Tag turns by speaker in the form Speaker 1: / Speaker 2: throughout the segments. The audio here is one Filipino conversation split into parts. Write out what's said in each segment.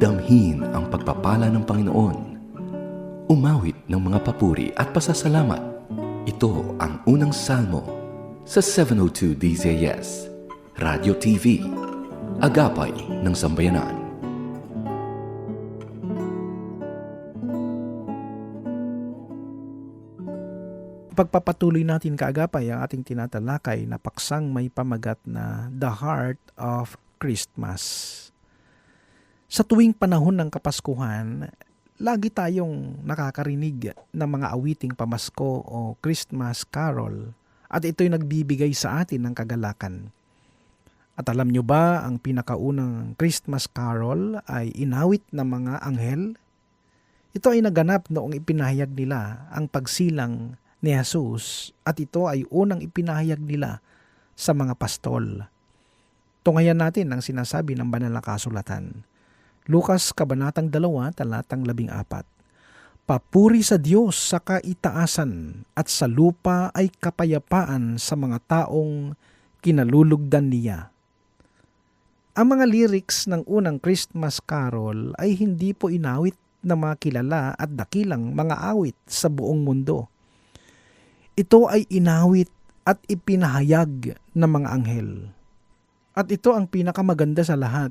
Speaker 1: Damhin ang pagpapala ng Panginoon. Umawit ng mga papuri at pasasalamat. Ito ang unang salmo sa 702 DZS, Radio TV, Agapay ng Sambayanan.
Speaker 2: Pagpapatuloy natin kaagapay ang ating tinatalakay na paksang may pamagat na The Heart of Christmas. Sa tuwing panahon ng Kapaskuhan, lagi tayong nakakarinig ng mga awiting pamasko o Christmas carol at ito'y nagbibigay sa atin ng kagalakan. At alam nyo ba ang pinakaunang Christmas carol ay inawit ng mga anghel? Ito ay naganap noong ipinahayag nila ang pagsilang ni Jesus at ito ay unang ipinahayag nila sa mga pastol. Tungayan natin ang sinasabi ng banal na kasulatan. Lukas Kabanatang 2, talatang 14. Papuri sa Diyos sa kaitaasan at sa lupa ay kapayapaan sa mga taong kinalulugdan niya. Ang mga lyrics ng unang Christmas carol ay hindi po inawit ng mga kilala at dakilang mga awit sa buong mundo. Ito ay inawit at ipinahayag ng mga anghel. At ito ang pinakamaganda sa lahat.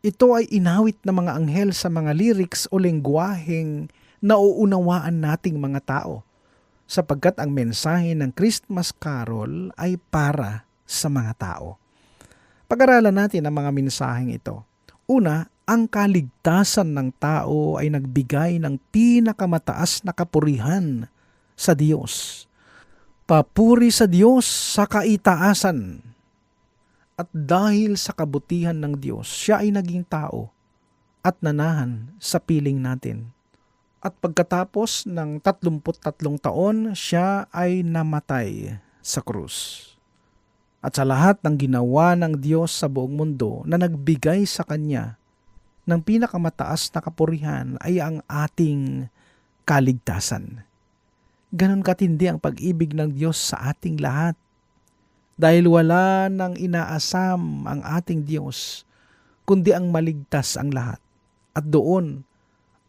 Speaker 2: Ito ay inawit ng mga anghel sa mga lyrics o lengguaheng nauunawaan nating mga tao sapagkat ang mensahe ng Christmas Carol ay para sa mga tao. Pag-aralan natin ang mga mensaheng ito. Una, ang kaligtasan ng tao ay nagbigay ng pinakamataas na kapurihan sa Diyos. Papuri sa Diyos sa kaitaasan. At dahil sa kabutihan ng Diyos, siya ay naging tao at nanahan sa piling natin. At pagkatapos ng 33 taon, siya ay namatay sa krus. At sa lahat ng ginawa ng Diyos sa buong mundo na nagbigay sa Kanya ng pinakamataas na kapurihan ay ang ating kaligtasan. Ganon katindi ang pag-ibig ng Diyos sa ating lahat. Dahil wala nang inaasam ang ating Diyos, kundi ang maligtas ang lahat. At doon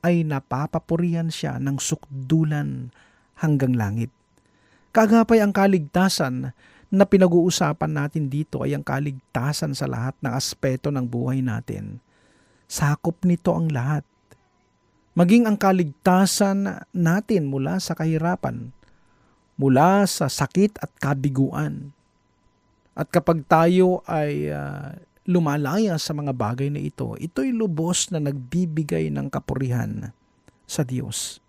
Speaker 2: ay napapapurihan siya ng sukdulan hanggang langit. Kagapay ang kaligtasan na pinag-uusapan natin dito ay ang kaligtasan sa lahat ng aspeto ng buhay natin. Sakop nito ang lahat. Maging ang kaligtasan natin mula sa kahirapan, mula sa sakit at kabiguan. At kapag tayo ay uh, lumalaya sa mga bagay na ito, ito'y lubos na nagbibigay ng kapurihan sa Diyos.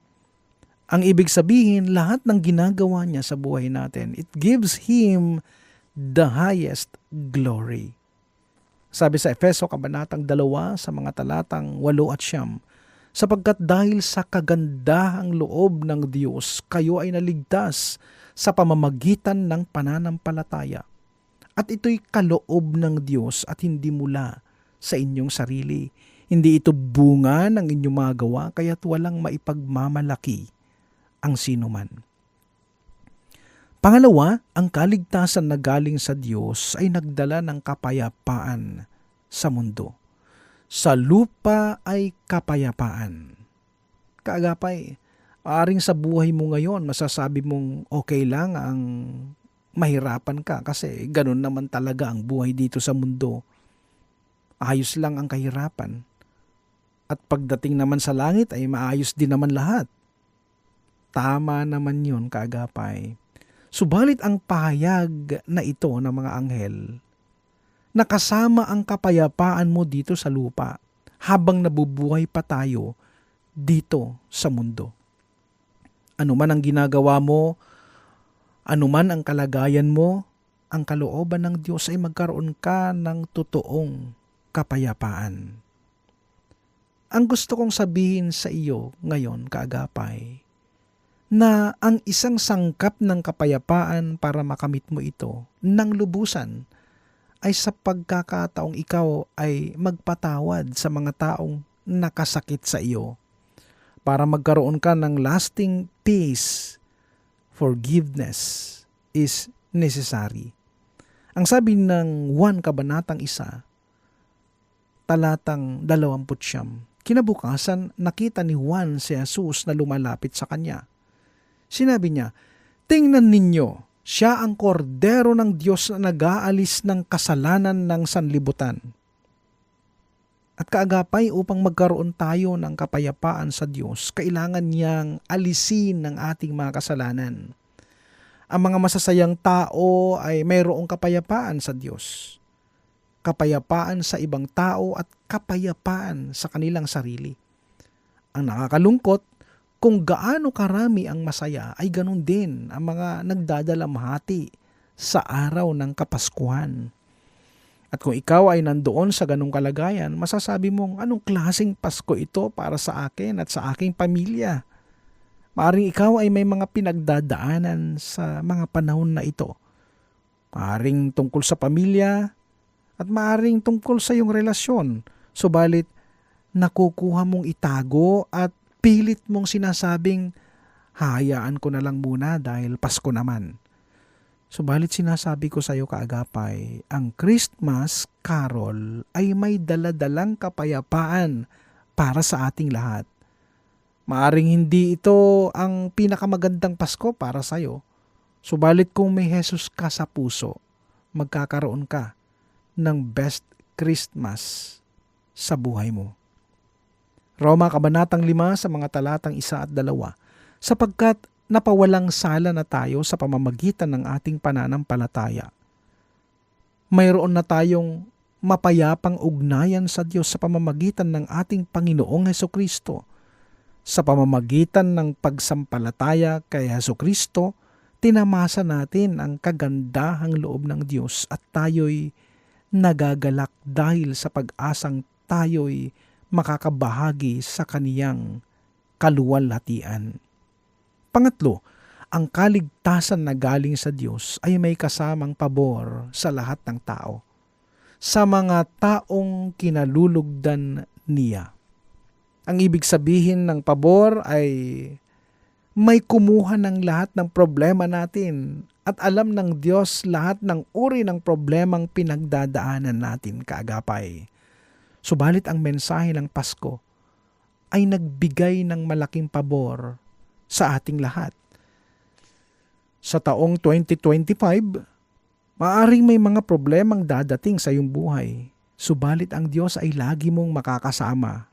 Speaker 2: Ang ibig sabihin, lahat ng ginagawa niya sa buhay natin, it gives Him the highest glory. Sabi sa Efeso Kabanatang 2 sa mga talatang 8 at siyam, sapagkat dahil sa kagandahang loob ng Diyos, kayo ay naligtas sa pamamagitan ng pananampalataya. At ito'y kaloob ng Diyos at hindi mula sa inyong sarili. Hindi ito bunga ng inyong mga gawa, kaya't walang maipagmamalaki ang sinuman. Pangalawa, ang kaligtasan na galing sa Diyos ay nagdala ng kapayapaan sa mundo. Sa lupa ay kapayapaan. Kaagapay, aring sa buhay mo ngayon, masasabi mong okay lang ang mahirapan ka kasi ganun naman talaga ang buhay dito sa mundo. Ayos lang ang kahirapan. At pagdating naman sa langit ay maayos din naman lahat. Tama naman yun, kaagapay. Subalit ang pahayag na ito ng mga anghel, nakasama ang kapayapaan mo dito sa lupa habang nabubuhay pa tayo dito sa mundo. Ano man ang ginagawa mo, ano man ang kalagayan mo, ang kalooban ng Diyos ay magkaroon ka ng totoong kapayapaan. Ang gusto kong sabihin sa iyo ngayon, kaagapay, na ang isang sangkap ng kapayapaan para makamit mo ito ng lubusan ay sa pagkakataong ikaw ay magpatawad sa mga taong nakasakit sa iyo para magkaroon ka ng lasting peace. Forgiveness is necessary. Ang sabi ng 1 Kabanatang isa, talatang 20. Kinabukasan, nakita ni Juan si Jesus na lumalapit sa kanya. Sinabi niya, Tingnan ninyo, siya ang kordero ng Diyos na nag-aalis ng kasalanan ng sanlibutan. At kaagapay upang magkaroon tayo ng kapayapaan sa Diyos, kailangan niyang alisin ng ating mga kasalanan. Ang mga masasayang tao ay mayroong kapayapaan sa Diyos. Kapayapaan sa ibang tao at kapayapaan sa kanilang sarili. Ang nakakalungkot, kung gaano karami ang masaya ay ganun din ang mga nagdadalamhati sa araw ng Kapaskuhan. At kung ikaw ay nandoon sa ganung kalagayan, masasabi mong anong klaseng Pasko ito para sa akin at sa aking pamilya. Maaring ikaw ay may mga pinagdadaanan sa mga panahon na ito. Maaring tungkol sa pamilya at maaring tungkol sa iyong relasyon. Subalit, nakukuha mong itago at pilit mong sinasabing, hayaan ko na lang muna dahil Pasko naman. Subalit sinasabi ko sa iyo kaagapay, ang Christmas carol ay may daladalang kapayapaan para sa ating lahat. Maaring hindi ito ang pinakamagandang Pasko para sa iyo. Subalit kung may Jesus ka sa puso, magkakaroon ka ng best Christmas sa buhay mo. Roma Kabanatang 5 sa mga talatang 1 at 2 sapagkat napawalang sala na tayo sa pamamagitan ng ating pananampalataya. Mayroon na tayong mapayapang ugnayan sa Diyos sa pamamagitan ng ating Panginoong Heso Kristo. Sa pamamagitan ng pagsampalataya kay Heso Kristo, tinamasa natin ang kagandahang loob ng Diyos at tayo'y nagagalak dahil sa pag-asang tayo'y makakabahagi sa kaniyang kaluwalhatian. Pangatlo, ang kaligtasan na galing sa Diyos ay may kasamang pabor sa lahat ng tao. Sa mga taong kinalulugdan niya. Ang ibig sabihin ng pabor ay may kumuha ng lahat ng problema natin at alam ng Diyos lahat ng uri ng problemang pinagdadaanan natin kaagapay. Subalit ang mensahe ng Pasko ay nagbigay ng malaking pabor sa ating lahat. Sa taong 2025, maaring may mga problemang dadating sa iyong buhay. Subalit ang Diyos ay lagi mong makakasama.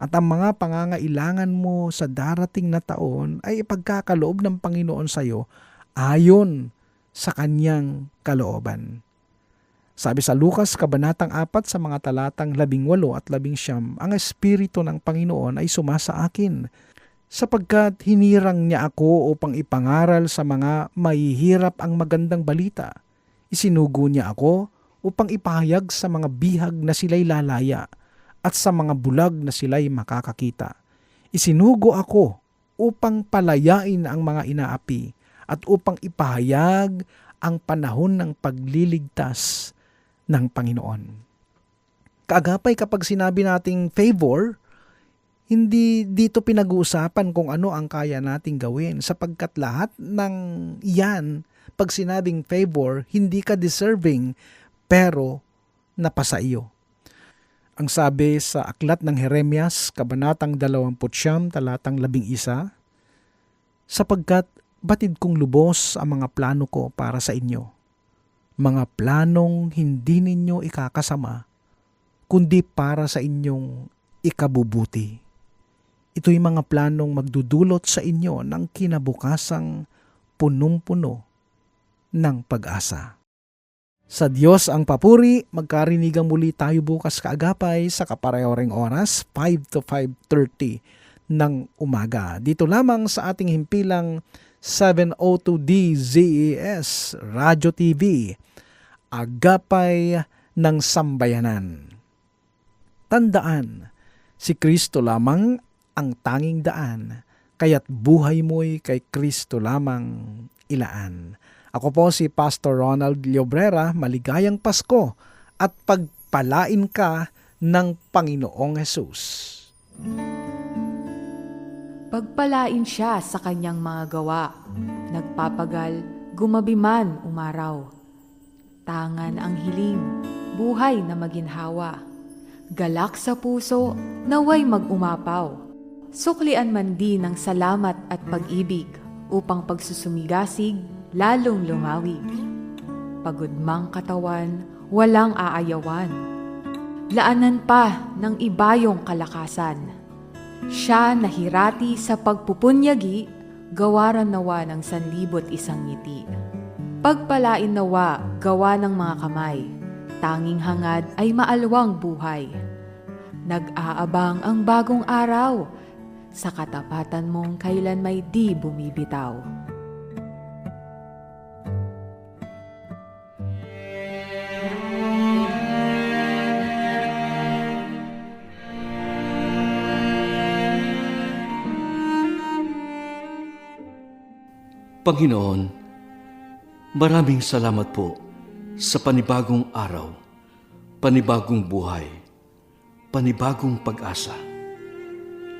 Speaker 2: At ang mga pangangailangan mo sa darating na taon ay ipagkakaloob ng Panginoon sa iyo ayon sa kanyang kalooban. Sabi sa Lukas, Kabanatang 4 sa mga talatang 18 at 19, ang Espiritu ng Panginoon ay sumasa akin, sapagkat hinirang niya ako upang ipangaral sa mga mahihirap ang magandang balita. Isinugo niya ako upang ipahayag sa mga bihag na sila'y lalaya at sa mga bulag na sila'y makakakita. Isinugo ako upang palayain ang mga inaapi at upang ipahayag ang panahon ng pagliligtas ng Panginoon. Kaagapay kapag sinabi nating favor, hindi dito pinag-uusapan kung ano ang kaya nating gawin sapagkat lahat ng yan, pag sinabing favor, hindi ka deserving pero napasa iyo. Ang sabi sa aklat ng Jeremias, Kabanatang 20, talatang 11, sapagkat batid kong lubos ang mga plano ko para sa inyo mga planong hindi ninyo ikakasama, kundi para sa inyong ikabubuti. Ito'y mga planong magdudulot sa inyo ng kinabukasang punong-puno ng pag-asa. Sa Diyos ang papuri, magkarinigang muli tayo bukas kaagapay sa kaparehoreng oras, 5 to 5.30 ng umaga. Dito lamang sa ating himpilang 702 DZES Radio TV, Agapay ng Sambayanan. Tandaan, si Kristo lamang ang tanging daan, kaya't buhay mo'y kay Kristo lamang ilaan. Ako po si Pastor Ronald Llobrera, maligayang Pasko at pagpalain ka ng Panginoong Hesus.
Speaker 3: Pagpalain siya sa kanyang mga gawa. Nagpapagal, gumabi man umaraw. Tangan ang hiling, buhay na maginhawa. galak sa puso, naway mag-umapaw. Suklian man din ng salamat at pag-ibig upang pagsusumigasig lalong lumawig. Pagod mang katawan, walang aayawan. Laanan pa ng ibayong kalakasan. Siya nahirati sa pagpupunyagi, gawaran nawa ng sanlibot isang ngiti. Pagpalain nawa gawa ng mga kamay, tanging hangad ay maalwang buhay. Nag-aabang ang bagong araw, sa katapatan mong kailan may di bumibitaw.
Speaker 4: Panginoon, maraming salamat po sa panibagong araw, panibagong buhay, panibagong pag-asa.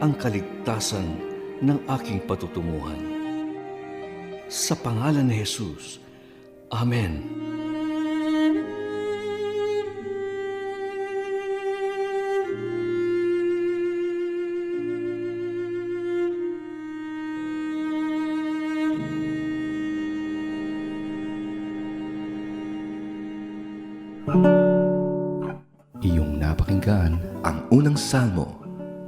Speaker 4: ang kaligtasan ng aking patutunguhan. Sa pangalan ni Jesus, Amen.
Speaker 1: Iyong napakinggan ang unang salmo